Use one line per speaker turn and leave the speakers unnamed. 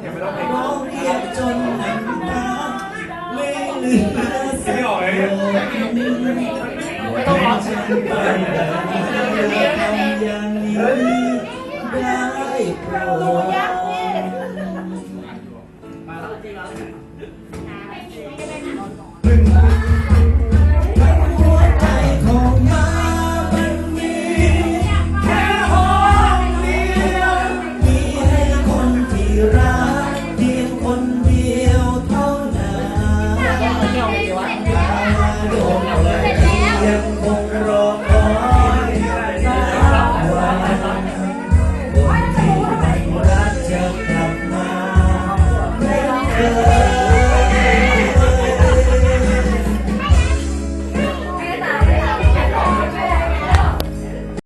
เร้องเรียบจนน้ำตาไม่เหลือเสีออกเลยไม่ต้องร้องฉันไปแต่ทำอย่างนี้ได้โปรด love.